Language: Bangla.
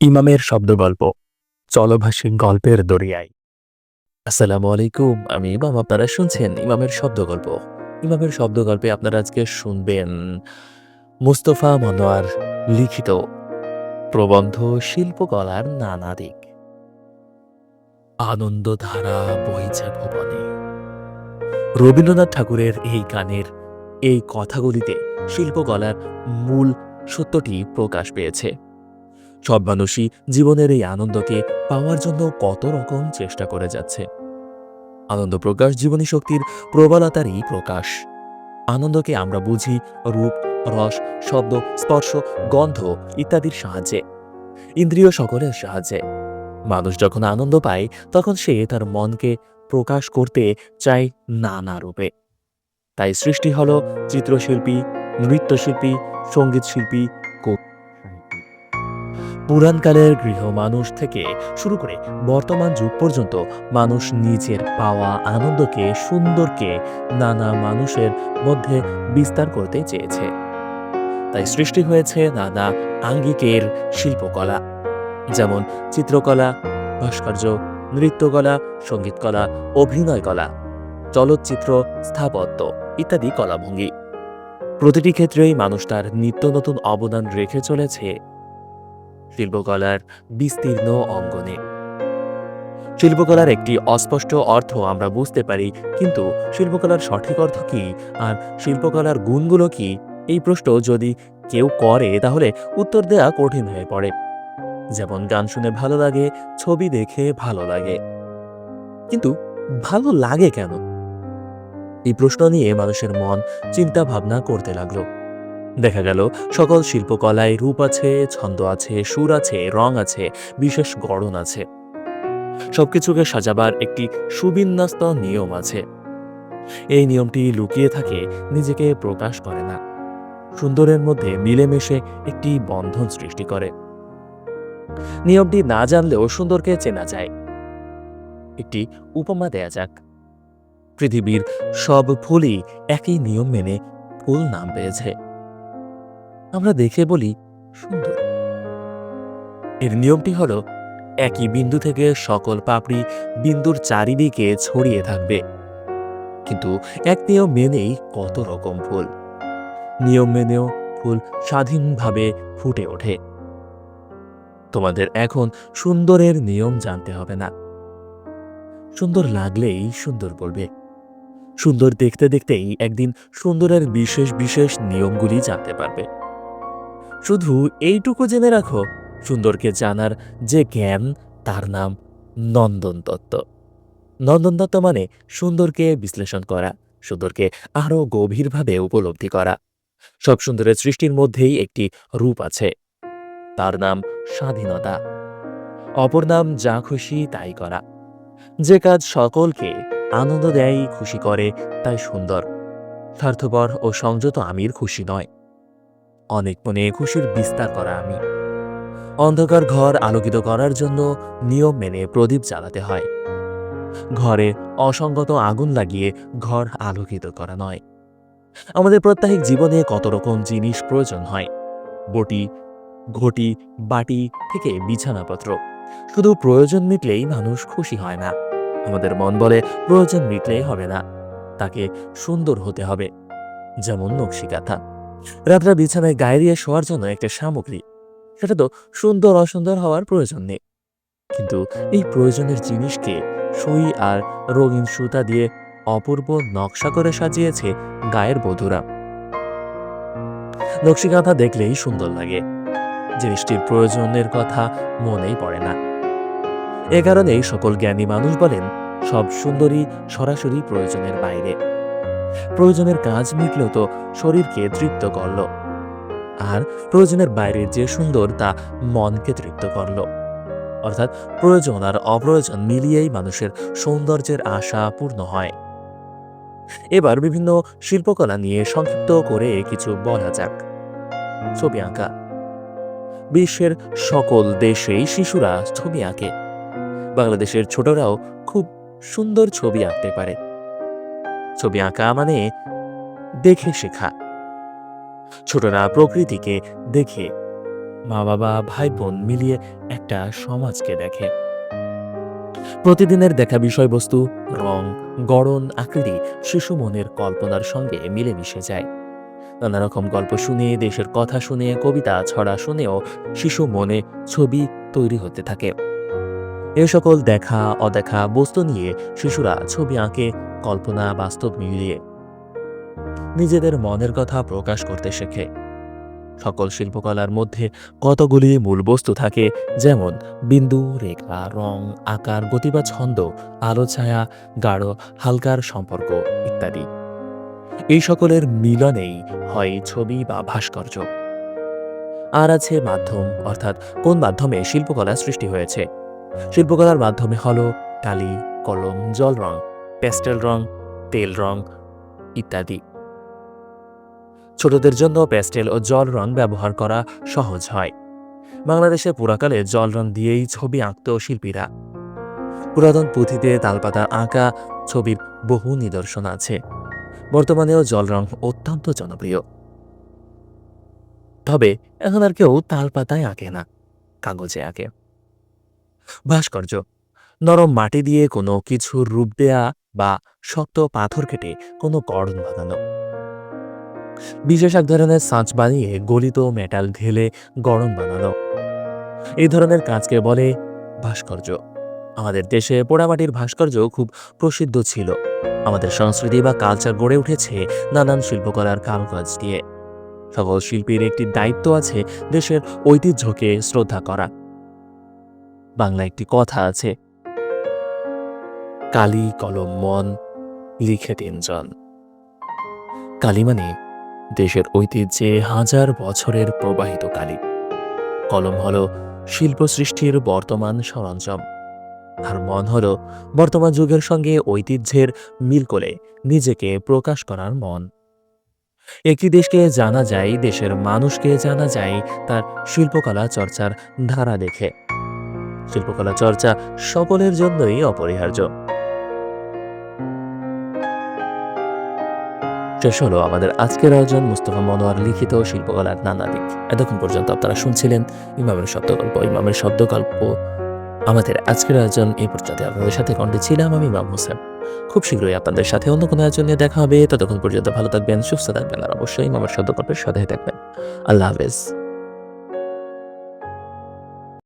ইমামের শব্দগল্প, চলভাষী গল্পের দরিয়ায়। আসসালামু আলাইকুম, আমি ইমাম, আপনারা শুনছেন ইমামের শব্দগল্প। ইমামের শব্দগল্পে আপনারা আজকে শুনবেন মুস্তফা মনোয়ার লিখিত প্রবন্ধ শিল্পকলার নানা দিক। আনন্দধারা বইছে ভুবনে। রবীন্দ্রনাথ ঠাকুরের এই গানের এই কথাগুলিতে শিল্পকলার মূল সত্যটি প্রকাশ পেয়েছে। সব মানুষই জীবনের এই আনন্দকে পাওয়ার জন্য কত রকম চেষ্টা করে যাচ্ছে। আনন্দ প্রকাশ জীবনী শক্তির প্রবলতারই প্রকাশ। আনন্দকে আমরা বুঝি রূপ রস শব্দ স্পর্শ গন্ধ ইত্যাদির সাহায্যে ইন্দ্রিয় সকলের সাহায্যে। মানুষ যখন আনন্দ পায় তখন সে তার মনকে প্রকাশ করতে চায় নানা রূপে। তাই সৃষ্টি হল চিত্রশিল্পী নৃত্যশিল্পী সংগীত শিল্পী কবি, সাহিত্যিক। পুরাণকালের গৃহ মানুষ থেকে শুরু করে বর্তমান যুগ পর্যন্ত মানুষ নিজের পাওয়া আনন্দকে, সুন্দরকে নানা মানুষের মধ্যে বিস্তার করতে চেয়েছে। তাই সৃষ্টি হয়েছে নানা আঙ্গিকের শিল্পকলা, যেমন চিত্রকলা, ভাস্কর্য, নৃত্যকলা, সঙ্গীতকলা অভিনয় কলা চলচ্চিত্র, স্থাপত্য ইত্যাদি কলাভঙ্গি। প্রতিটি ক্ষেত্রেই মানুষ তার নিত্য নতুন অবদান রেখে চলেছে। শিল্পকলার বিস্তীর্ণ অঙ্গনে। শিল্পকলার একটি অস্পষ্ট অর্থ আমরা বুঝতে পারি, কিন্তু শিল্পকলার সঠিক অর্থ কি? আর শিল্পকলার গুণগুলো কি? এই প্রশ্ন যদি কেউ করে, তাহলে উত্তর দেওয়া কঠিন হয়ে পড়ে। যেমন গান শুনে ভালো লাগে, ছবি দেখে ভালো লাগে। কিন্তু ভালো লাগে কেন? এই প্রশ্ন নিয়ে মানুষের মন চিন্তা ভাবনা করতে লাগল। দেখা গেল, সকল শিল্পকলায় রূপ আছে, ছন্দ আছে, সুর আছে, রং আছে, বিশেষ গড়ন আছে। সবকিছুকে সাজাবার একটি সুবিন্যস্ত নিয়ম আছে। এই নিয়মটি লুকিয়ে থাকে, নিজেকে প্রকাশ করে না। সুন্দরের মধ্যে মিলেমিশে একটি বন্ধন সৃষ্টি করে। নিয়মটি না জানলেও সুন্দরকে চেনা যায়। একটি উপমা দেয়া যাক। পৃথিবীর সব ফুলই একই নিয়ম মেনে ফুল নাম পেয়েছে। আমরা দেখে বলি, সুন্দর। এর নিয়মটি হলো, একই বিন্দু থেকে সকল পাপড়ি বিন্দুর চারিদিকে ছড়িয়ে থাকবে। কিন্তু এক নিয়ম মেনেই কত রকম ফুল। নিয়ম মেনেও ফুল স্বাধীনভাবে ফুটে ওঠে। তোমাদের এখন সুন্দরের নিয়ম জানতে হবে না। সুন্দর লাগলেই সুন্দর বলবে। সুন্দর দেখতে দেখতেই একদিন সুন্দরের বিশেষ বিশেষ নিয়মগুলি জানতে পারবে। শুধু এইটুকু জেনে রাখো, সুন্দরকে জানার যে জ্ঞান, তার নাম নন্দন তত্ত্ব নন্দন তত্ত্ব মানে সুন্দরকে বিশ্লেষণ করা, সুন্দরকে আরও গভীরভাবে উপলব্ধি করা। সব সুন্দরের সৃষ্টির মধ্যেই একটি রূপ আছে। তার নাম স্বাধীনতা। অপর নাম যা খুশি তাই করা। যে কাজ সকলকে আনন্দ দেয়, খুশি করে, তাই সুন্দর। স্বার্থপর ও সংযত আমির খুশি নয়। অনেক মনে খুশির বিস্তার করা আমি। অন্ধকার ঘর আলোকিত করার জন্য নিয়ম মেনে প্রদীপ জ্বালাতে হয়। ঘরে অসঙ্গত আগুন লাগিয়ে ঘর আলোকিত করা নয়। আমাদের প্রত্যাহিক জীবনে কত রকম জিনিস প্রয়োজন হয়। বটি, ঘটি, বাটি থেকে বিছানাপত্র। শুধু প্রয়োজন মিটলেই মানুষ খুশি হয় না। আমাদের মন বলে প্রয়োজন মিটলেই হবে না। তাকে সুন্দর হতে হবে। যেমন নকশিকাথা। রাত্রা বিছানায় গায়ে দিয়ে শোয়ার জন্য একটা সামগ্রী। সেটা তো সুন্দর অসুন্দর হওয়ার প্রয়োজন নেই। কিন্তু এই প্রয়োজনের জিনিসকে সুই আর রঙিন সুতা দিয়ে অপূর্ব নকশা করে সাজিয়েছে গায়ের বধুরা। নকশিকাঁথা দেখলেই সুন্দর লাগে। জিনিসটির প্রয়োজনের কথা মনেই পড়ে না। এ কারণেই সকল জ্ঞানী মানুষ বলেন, সব সুন্দরী সরাসরি প্রয়োজনের বাইরে। প্রয়োজনের কাজ মিটলেও তো শরীরকে তৃপ্ত করল। আর প্রয়োজনের বাইরে যে সুন্দর তা মনকে তৃপ্ত করল। অর্থাৎ প্রয়োজন আর অপ্রয়োজন মিলিয়েই মানুষের সৌন্দর্যের আশা পূর্ণ হয়। এবার বিভিন্ন শিল্পকলা নিয়ে সংক্ষিপ্ত করে কিছু বলা যাক। ছবি আঁকা। বিশ্বের সকল দেশেই শিশুরা ছবি আঁকে। বাংলাদেশের ছোটরাও খুব সুন্দর ছবি আঁকতে পারে। ছবি আঁকা মানে দেখে শেখা। ছোটরা প্রকৃতিকে দেখে মা বাবা, ভাই বোন মিলিয়ে একটা সমাজকে দেখে। প্রতিদিনের দেখা বিষয়বস্তু, রং, গড়ন, আকৃতি, শিশু মনের কল্পনার সঙ্গে মিলেমিশে যায়। নানা রকম গল্প শুনে, দেশের কথা শুনে, কবিতা ছড়া শুনেও শিশু মনে ছবি তৈরি হতে থাকে। এ সকল দেখা, অদেখা বস্তু নিয়ে শিশুরা ছবি আঁকে, কল্পনা, বাস্তব মিলিয়ে নিজেদের মনের কথা প্রকাশ করতে শেখে। সকল শিল্পকলার মধ্যে কতগুলি মূল বস্তু থাকে, যেমন বিন্দু, রেখা, রং, আকার, গতি বা ছন্দ, আলো, ছায়া, গাঢ়, হালকার সম্পর্ক ইত্যাদি। এই সকলের মিলনেই হয় ছবি বা ভাস্কর্য। আর আছে মাধ্যম, অর্থাৎ কোন মাধ্যমে শিল্পকলা সৃষ্টি হয়েছে? শিল্পকলার মাধ্যমে হলো কালি কলম, জল রং প্যাস্টেল রং, তেল রং ইত্যাদি। ছোটদের জন্য প্যাস্টেল ও জল রং ব্যবহার করা সহজ হয়। বাংলাদেশে পুরাকালে জল রং দিয়েই ছবি আঁকত শিল্পীরা। পুরাতন পুঁথিতে তালপাতা আঁকা ছবির বহু নিদর্শন আছে। বর্তমানেও জল রং অত্যন্ত জনপ্রিয়। তবে এখন আর কেউ তালপাতায় আঁকে না, কাগজে আঁকে। ভাস্কর্য। নরম মাটি দিয়ে কোনো কিছুর রূপ দেয়া বা শক্ত পাথর কেটে কোনো গড়ন বানানো বিশেষ এক ধরনের সাঁচ বানিয়ে গলিত মেটাল ঢেলে গড়ন বানানো এই ধরনের কাজকে বলে ভাস্কর্য। আমাদের দেশে পোড়ামাটির ভাস্কর্য খুব প্রসিদ্ধ ছিল। আমাদের সংস্কৃতি বা কালচার গড়ে উঠেছে নানান শিল্পকলার কারুকাজ দিয়ে। সকল শিল্পীর একটি দায়িত্ব আছে দেশের ঐতিহ্যকে শ্রদ্ধা করা। বাংলা একটি কথা আছে। কালি কলম মন লিখে তিনজন। কালি মানে দেশের ঐতিহ্যে হাজার বছরের প্রবাহিত কালী। কলম হল শিল্প সৃষ্টির বর্তমান সরঞ্জাম। আর মন হল বর্তমান যুগের সঙ্গে ঐতিহ্যের মিল করে নিজেকে প্রকাশ করার মন। একটি দেশকে জানা যায়, দেশের মানুষকে জানা যায়, তার শিল্পকলা চর্চার ধারা দেখে। শিল্পকলা চর্চা সকলের জন্যই অপরিহার্য। শেষ হলো আমাদের আজকের আয়োজন মুস্তফা মনোয়ার লিখিত শিল্পকলার নানা দিক। এতক্ষণ পর্যন্ত আপনারা শুনছিলেন ইমামের শব্দগল্প ইমামের শব্দগল্প আমাদের আজকের আয়োজন এই পর্যন্ত আপনাদের সাথে কণ্ঠে ছিলাম আমি ইমাম হোসেন। খুব শীঘ্রই আপনাদের সাথে অন্য কোনো আয়োজন নিয়ে দেখা হবে। ততক্ষণ পর্যন্ত ভালো থাকবেন, সুস্থ থাকবেন আর অবশ্যই ইমামের শব্দগল্পের সাথে থাকবেন। আল্লাহ হাফেজ।